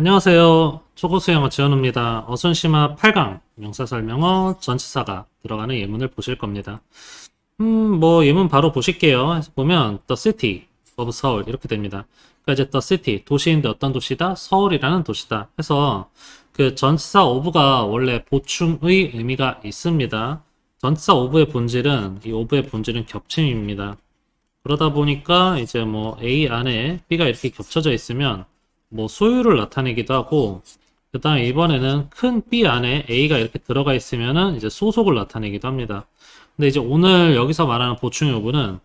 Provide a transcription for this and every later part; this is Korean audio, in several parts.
안녕하세요. 초고수 영어 지원우입니다. 어순심화 8강 명사 설명어 전치사가 들어가는 예문을 보실 겁니다. 음, 뭐 예문 바로 보실게요. 보면 the city of 서울 이렇게 됩니다. 그러니까 이제 the city 도시인데 어떤 도시다? 서울이라는 도시다. 해서 그 전치사 of가 원래 보충의 의미가 있습니다. 전치사 of의 본질은 이 of의 본질은 겹침입니다. 그러다 보니까 이제 뭐 A 안에 B가 이렇게 겹쳐져 있으면 뭐 소유를 나타내기도 하고 그 다음에 이번에는 큰 B 안에 A가 이렇게 들어가 있으면은 이제 소속을 나타내기도 합니다. 근데 이제 오늘 여기서 말하는 보충 여부는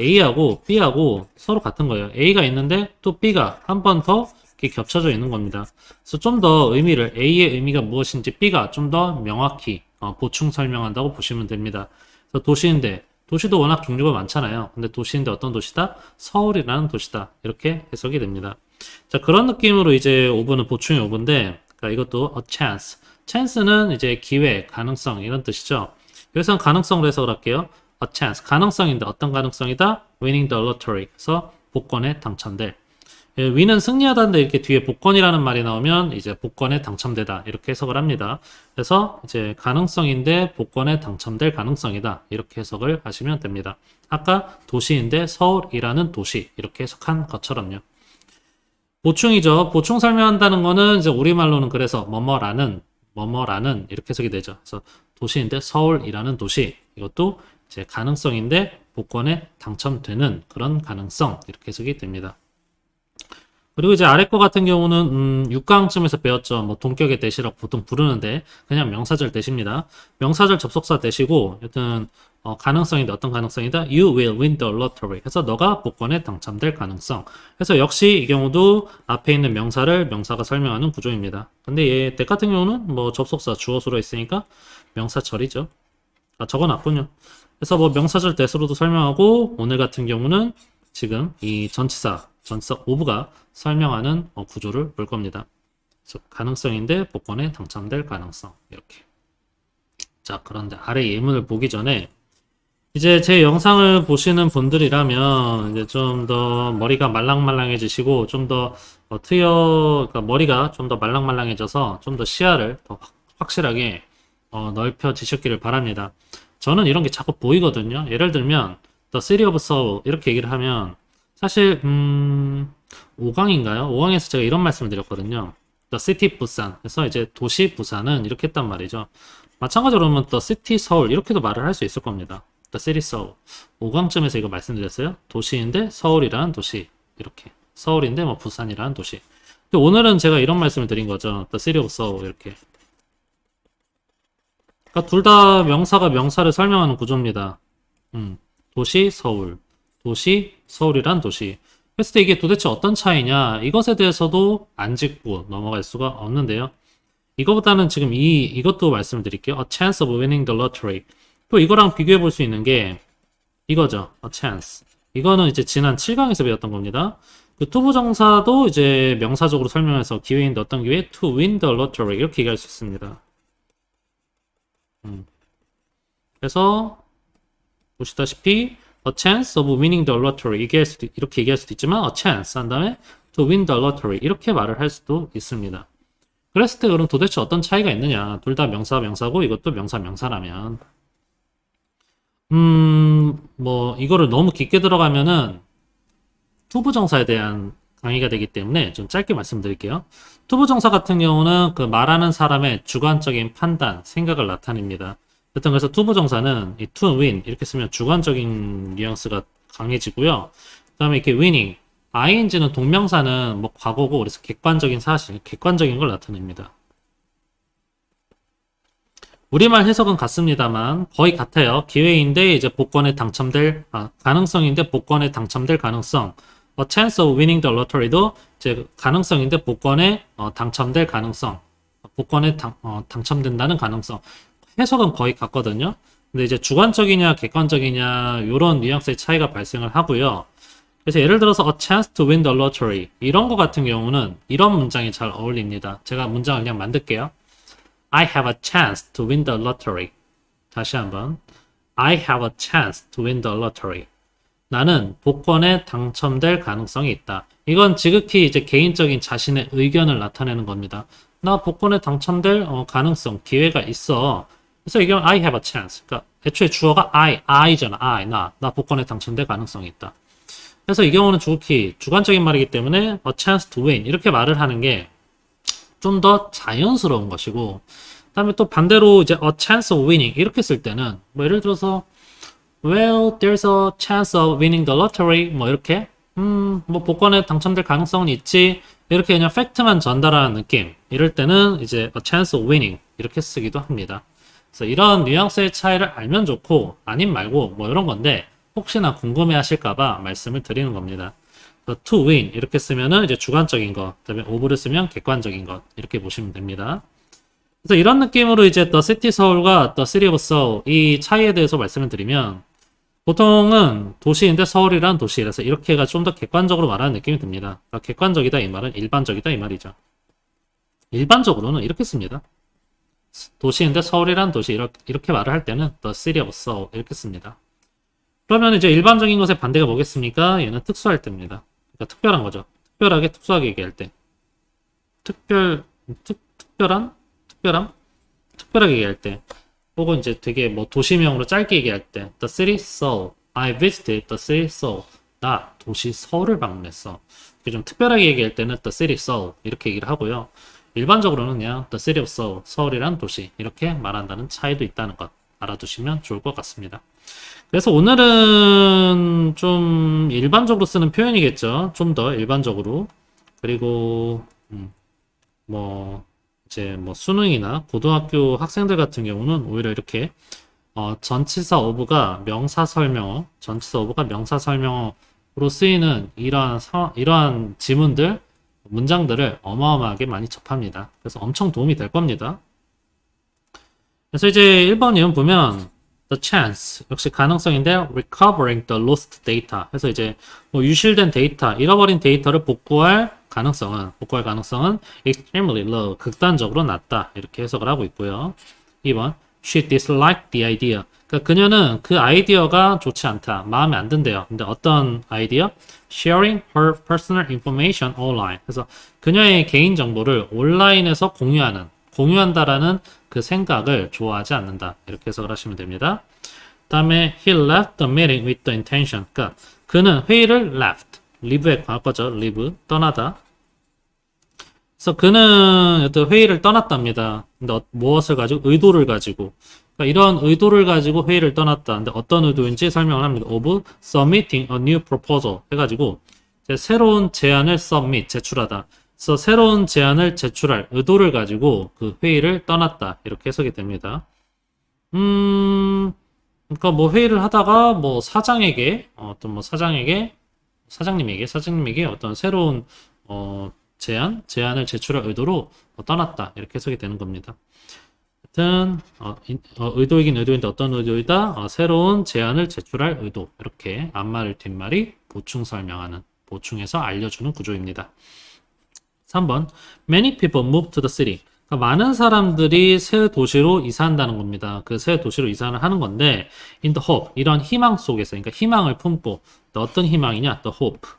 A하고 B하고 서로 같은 거예요. A가 있는데 또 B가 한 번 더 이렇게 겹쳐져 있는 겁니다. 그래서 좀 더 의미를 A의 의미가 무엇인지 B가 좀 더 명확히 어, 보충 설명한다고 보시면 됩니다. 그래서 도시인데 도시도 워낙 종류가 많잖아요. 근데 도시인데 어떤 도시다? 서울이라는 도시다. 이렇게 해석이 됩니다. 자, 그런 느낌으로 이제 오브는 보충의 오브인데, 그러니까 이것도 a chance. chance는 이제 기회, 가능성, 이런 뜻이죠. 여기서는 가능성으로 해석을 할게요. a chance. 가능성인데 어떤 가능성이다? winning the lottery. 그래서 복권에 당첨될. 예, win은 승리하다인데 이렇게 뒤에 복권이라는 말이 나오면 이제 복권에 당첨되다. 이렇게 해석을 합니다. 그래서 이제 가능성인데 복권에 당첨될 가능성이다. 이렇게 해석을 하시면 됩니다. 아까 도시인데 서울이라는 도시. 이렇게 해석한 것처럼요. 보충이죠. 보충 설명한다는 거는 이제 우리말로는 그래서 뭐뭐라는 뭐뭐라는 이렇게 해석이 되죠. 그래서 도시인데 서울이라는 도시 이것도 이제 가능성인데 복권에 당첨되는 그런 가능성 이렇게 해석이 됩니다. 그리고 이제 아래 거 같은 경우는 음, 6강쯤에서 배웠죠. 뭐 동격의 대시라고 보통 부르는데 그냥 명사절 대시입니다. 명사절 접속사 대시고 여튼 어, 가능성인데 어떤 가능성이다? You will win the lottery. 해서 너가 복권에 당첨될 가능성. 그래서 역시 이 경우도 앞에 있는 명사를 명사가 설명하는 구조입니다. 근데 얘대 같은 경우는 뭐 접속사 주어수로 있으니까 명사절이죠. 아, 적어놨군요. 그래서 뭐 명사절 대수로도 설명하고 오늘 같은 경우는 지금 이 전치사 전치사 오브가 설명하는 어, 구조를 볼 겁니다. 그래서 가능성인데 복권에 당첨될 가능성 이렇게. 자 그런데 아래 예문을 보기 전에 이제 제 영상을 보시는 분들이라면 이제 좀 더 머리가 말랑말랑해지시고 좀더 어, 트여 그러니까 머리가 좀 더 말랑말랑해져서 좀 더 시야를 더 확- 확실하게 어, 넓혀지셨기를 바랍니다. 저는 이런 게 자꾸 보이거든요. 예를 들면 The City of Seoul 이렇게 얘기를 하면 사실 음 5강인가요? 5강에서 제가 이런 말씀을 드렸거든요. The City 부산. 그래서 이제 도시 부산은 이렇게 했단 말이죠. 마찬가지로 그러면 The 서울 이렇게도 말을 할 수 있을 겁니다. The City 서울. 5강쯤에서 이거 말씀드렸어요. 도시인데 서울이라는 도시. 이렇게. 서울인데 뭐 부산이라는 도시. 근데 오늘은 제가 이런 말씀을 드린 거죠. The City of Seoul 이렇게. 그러니까 둘 다 명사가 명사를 설명하는 구조입니다. 음, 도시 서울, 도시 서울이란 도시. 때 이게 도대체 어떤 차이냐? 이것에 대해서도 안 짚고 넘어갈 수가 없는데요. 이거보다는 지금 이 이것도 말씀을 드릴게요. A chance of winning the lottery. 또 이거랑 비교해 볼 수 있는 게 이거죠. A chance. 이거는 이제 지난 7강에서 배웠던 겁니다. 그 투부정사도 이제 명사적으로 설명해서 기회인데 어떤 기회? To win the lottery 이렇게 얘기할 수 있습니다. 음. 그래서 보시다시피 a chance of winning the lottery 얘기할 수도, 이렇게 얘기할 수도 있지만 a chance 한 다음에 to win the lottery 이렇게 말을 할 수도 있습니다. 그랬을 때 그럼 도대체 어떤 차이가 있느냐? 둘 다 명사 명사고 이것도 명사 명사라면 음, 뭐 이거를 너무 깊게 들어가면은 투부정사에 대한 강의가 되기 때문에 좀 짧게 말씀드릴게요. 투부정사 같은 경우는 그 말하는 사람의 주관적인 판단, 생각을 나타냅니다. 여튼 그래서 투부정사는 이 to win 이렇게 쓰면 주관적인 뉘앙스가 강해지고요. 그 다음에 이렇게 winning, ing는 동명사는 뭐 과거고 그래서 객관적인 사실, 객관적인 걸 나타냅니다. 우리말 해석은 같습니다만 거의 같아요. 기회인데 이제 복권에 당첨될 아, 가능성인데 복권에 당첨될 가능성. A chance of winning the lottery도 이제 가능성인데 복권에 어, 당첨될 가능성. 복권에 당, 어, 당첨된다는 가능성. 해석은 거의 같거든요. 근데 이제 주관적이냐 객관적이냐 이런 뉘앙스의 차이가 발생을 하고요. 그래서 예를 들어서 a chance to win the lottery 이런 거 같은 경우는 이런 문장이 잘 어울립니다. 제가 문장을 그냥 만들게요. I have a chance to win the lottery. 다시 한번. I have a chance to win the lottery. 나는 복권에 당첨될 가능성이 있다. 이건 지극히 이제 개인적인 자신의 의견을 나타내는 겁니다. 나 복권에 당첨될 어, 가능성, 기회가 있어. 그래서 이건 I have a chance. 그러니까 애초에 주어가 I, I잖아. I, 나. 나 복권에 당첨될 가능성이 있다. 그래서 이 경우는 지극히 주관적인 말이기 때문에 a chance to win 이렇게 말을 하는 게 좀 더 자연스러운 것이고 그다음에 또 반대로 이제 a chance of winning 이렇게 쓸 때는 뭐 예를 들어서 well there's a chance of winning the lottery 뭐 이렇게 음 뭐 복권에 당첨될 가능성은 있지 이렇게 그냥 팩트만 전달하는 느낌 이럴 때는 이제 a chance of winning 이렇게 쓰기도 합니다. 그래서 이런 뉘앙스의 차이를 알면 좋고 아님 말고 뭐 이런 건데 혹시나 궁금해 하실까봐 말씀을 드리는 겁니다. To win 이렇게 쓰면은 이제 주관적인 것, 그다음에 over를 쓰면 객관적인 것 이렇게 보시면 됩니다. 그래서 이런 느낌으로 이제 The City 서울과 The City of Seoul 이 차이에 대해서 말씀을 드리면 보통은 도시인데 서울이란 도시라서 이렇게가 좀 더 객관적으로 말하는 느낌이 듭니다. 그러니까 객관적이다 이 말은 일반적이다 이 말이죠. 일반적으로는 이렇게 씁니다. 도시인데 서울이란 도시 이렇게, 이렇게 말을 할 때는 The City of Seoul 이렇게 씁니다. 그러면 이제 일반적인 것의 반대가 뭐겠습니까? 얘는 특수할 때입니다. 그러니까 특별한 거죠. 특별하게 특수하게 얘기할 때. 특별 특, 특별한? 특별함? 특별하게 얘기할 때. 혹은 이제 되게 뭐 도시명으로 짧게 얘기할 때. The city Seoul I visited the city Seoul 나 도시 서울을 방문했어. 좀 특별하게 얘기할 때는 The city Seoul 이렇게 얘기를 하고요. 일반적으로는 그냥 The city of Seoul 서울이란 도시. 이렇게 말한다는 차이도 있다는 것 알아두시면 좋을 것 같습니다 그래서 오늘은 좀 일반적으로 쓰는 표현이겠죠 좀 더 일반적으로 그리고 음, 뭐 이제 뭐 수능이나 고등학교 학생들 같은 경우는 오히려 이렇게 어, 전치사 오브가 명사 설명어, 전치사 오브가 명사 설명어로 쓰이는 이러한 사, 이러한 지문들, 문장들을 어마어마하게 많이 접합니다. 그래서 엄청 도움이 될 겁니다. 그래서 이제 1번 예문 보면 the chance 역시 가능성인데 recovering the lost data 해서 이제 뭐 유실된 데이터, 잃어버린 데이터를 복구할 가능성은 복구할 가능성은 extremely low 극단적으로 낮다 이렇게 해석을 하고 있고요. 2번 she disliked the idea 그러니까 그녀는 그 아이디어가 좋지 않다 마음에 안 든대요. 근데 어떤 아이디어? sharing her personal information online 그래서 그녀의 개인 정보를 온라인에서 공유하는 공유한다라는 그 생각을 좋아하지 않는다 이렇게 해석을 하시면 됩니다. 다음에 he left the meeting with the intention 그러니까 그는 회의를 left leave의 과거죠 leave 떠나다 그래서 그는 어떤 회의를 떠났답니다. 근데 어- 무엇을 가지고 의도를 가지고 그러니까 이런 의도를 가지고 회의를 떠났다. 근데 어떤 의도인지 설명을 합니다. of submitting a new proposal 해가지고 새로운 제안을 submit 제출하다. 그래서 새로운 제안을 제출할 의도를 가지고 그 회의를 떠났다. 이렇게 해석이 됩니다. 음, 그러니까 뭐 회의를 하다가 뭐 사장에게 어, 어떤 뭐 사장에게 사장님에게 사장님에게 어떤 새로운 어, 제안 제안을 제출할 의도로 어, 떠났다 이렇게 해석이 되는 겁니다. 하여튼 어, 인- 어, 의도이긴 의도인데 어떤 의도이다 어, 새로운 제안을 제출할 의도 이렇게 앞말을 뒷말이 보충 설명하는 보충해서 알려주는 구조입니다. 3번 Many people move to the city. 그러니까 많은 사람들이 새 도시로 이사한다는 겁니다. 그 새 도시로 이사를 하는 건데 in the hope 이런 희망 속에서 그러니까 희망을 품고 또 어떤 희망이냐 the hope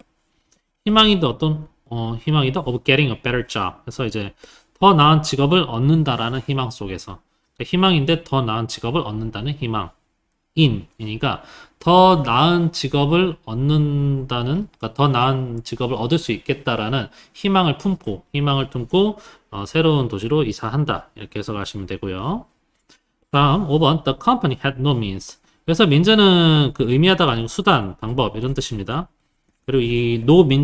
희망이든 어떤 어, 희망이든 of getting a better job. 그래서 이제 더 나은 직업을 얻는다라는 희망 속에서 그러니까 희망인데 더 나은 직업을 얻는다는 희망. 인이니까 더 나은 직업을 얻는다는 그러니까 더 나은 직업을 얻을 수 있겠다라는 희망을 품고 희망을 품고 어, 새로운 도시로 이사한다 이렇게 해석하시면 되고요. 다음 5번 The company had no means. 그래서 민재는 그 의미하다가 아니고 수단, 방법 이런 뜻입니다. 그리고 이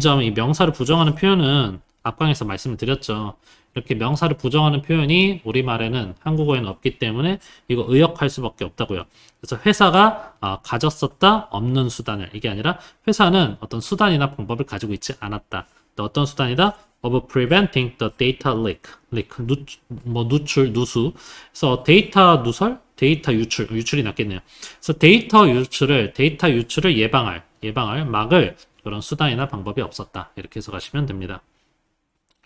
하면 이 명사를 부정하는 표현은 앞강에서 말씀을 드렸죠. 이렇게 명사를 부정하는 표현이 우리말에는 한국어에는 없기 때문에 이거 의역할 수밖에 없다고요. 그래서 회사가 아, 가졌었다 없는 수단을 이게 아니라 회사는 어떤 수단이나 방법을 가지고 있지 않았다. 또 어떤 수단이다? of preventing the data leak, leak 누, 뭐 누출, 누수. 그래서 데이터 누설, 데이터 유출, 유출이 낫겠네요. 그래서 데이터 유출을 데이터 유출을 예방할, 예방할, 막을 그런 수단이나 방법이 없었다. 이렇게 해석하시면 됩니다.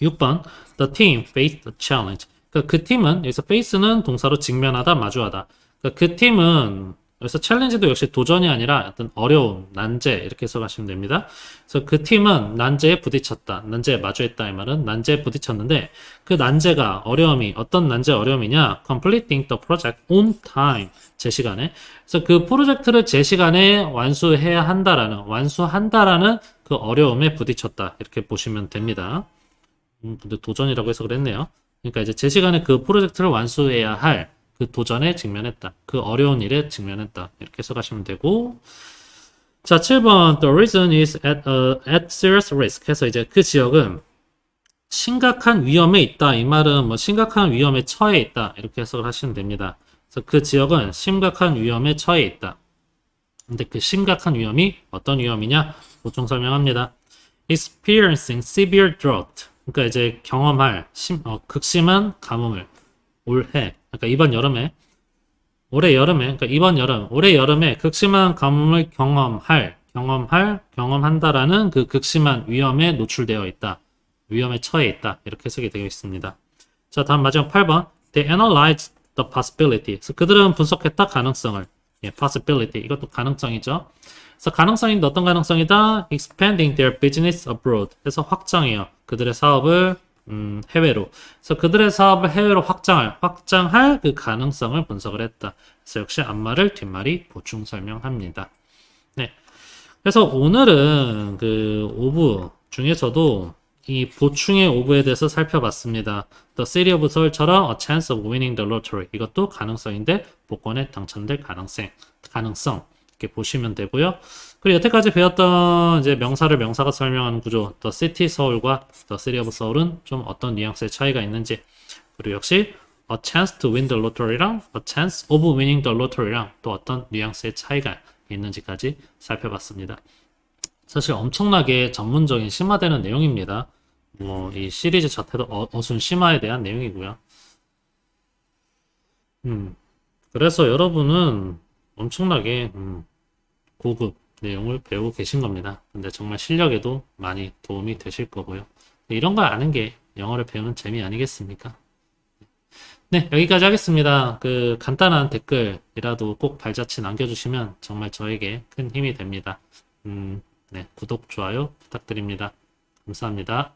6번 The team faced a challenge. 그러니까 그 팀은 여기서 face는 동사로 직면하다, 마주하다. 그러니까 그 팀은 그래서 챌린지도 역시 도전이 아니라 어떤 어려움, 난제 이렇게 해석하시면 됩니다. 그래서 그 팀은 난제에 부딪혔다. 난제에 마주했다 이 말은 난제에 부딪혔는데 그 난제가 어려움이 어떤 난제 어려움이냐? completing the project on time 제 시간에. 그래서 그 프로젝트를 제 시간에 완수해야 한다라는 완수한다라는 그 어려움에 부딪혔다 이렇게 보시면 됩니다. 음, 근데 도전이라고 해서 그랬네요. 그러니까 이제 제 시간에 그 프로젝트를 완수해야 할 그 도전에 직면했다. 그 어려운 일에 직면했다. 이렇게 해석하시면 되고. 자, 7번. The reason is at, a, at serious risk. 해서 이제 그 지역은 심각한 위험에 있다. 이 말은 뭐 심각한 위험에 처해 있다. 이렇게 해석을 하시면 됩니다. 그래서 그 지역은 심각한 위험에 처해 있다. 근데 그 심각한 위험이 어떤 위험이냐? 보충 설명합니다. experiencing severe drought. 그러니까 이제 경험할 심, 어, 극심한 가뭄을 올해, 그러니까 이번 여름에 올해 여름에, 그러니까 이번 여름, 올해 여름에 극심한 가뭄을 경험할, 경험할, 경험한다라는 그 극심한 위험에 노출되어 있다. 위험에 처해 있다. 이렇게 해석이 되어 있습니다. 자, 다음 마지막 8번. They analyzed the possibility. 그래서 그들은 분석했다 가능성을. 예, possibility. 이것도 가능성이죠. 그래서 가능성이 어떤 가능성이다? expanding their business abroad. 그래서 확장해요. 그들의 사업을 음, 해외로. 그래서 그들의 사업을 해외로 확장할, 확장할 그 가능성을 분석을 했다. 그래서 역시 앞말을 뒷말이 보충 설명합니다. 네. 그래서 오늘은 그 오브 중에서도 이 보충의 오브에 대해서 살펴봤습니다. The City of Seoul처럼 A Chance of Winning the Lottery 이것도 가능성인데 복권에 당첨될 가능성, 가능성 이렇게 보시면 되고요. 그리고 여태까지 배웠던 이제 명사를 명사가 설명하는 구조, The City 서울과 The City of Seoul은 좀 어떤 뉘앙스의 차이가 있는지, 그리고 역시 A Chance to Win the Lottery랑 A Chance of Winning the Lottery랑 또 어떤 뉘앙스의 차이가 있는지까지 살펴봤습니다. 사실 엄청나게 전문적인 심화되는 내용입니다. 뭐 이 시리즈 자체도 어, 어순 심화에 대한 내용이고요. 음, 그래서 여러분은 엄청나게 음, 고급 내용을 배우고 계신 겁니다. 근데 정말 실력에도 많이 도움이 되실 거고요. 이런 걸 아는 게 영어를 배우는 재미 아니겠습니까? 네, 여기까지 하겠습니다. 그 간단한 댓글이라도 꼭 발자취 남겨주시면 정말 저에게 큰 힘이 됩니다. 음, 네, 구독, 좋아요 부탁드립니다. 감사합니다.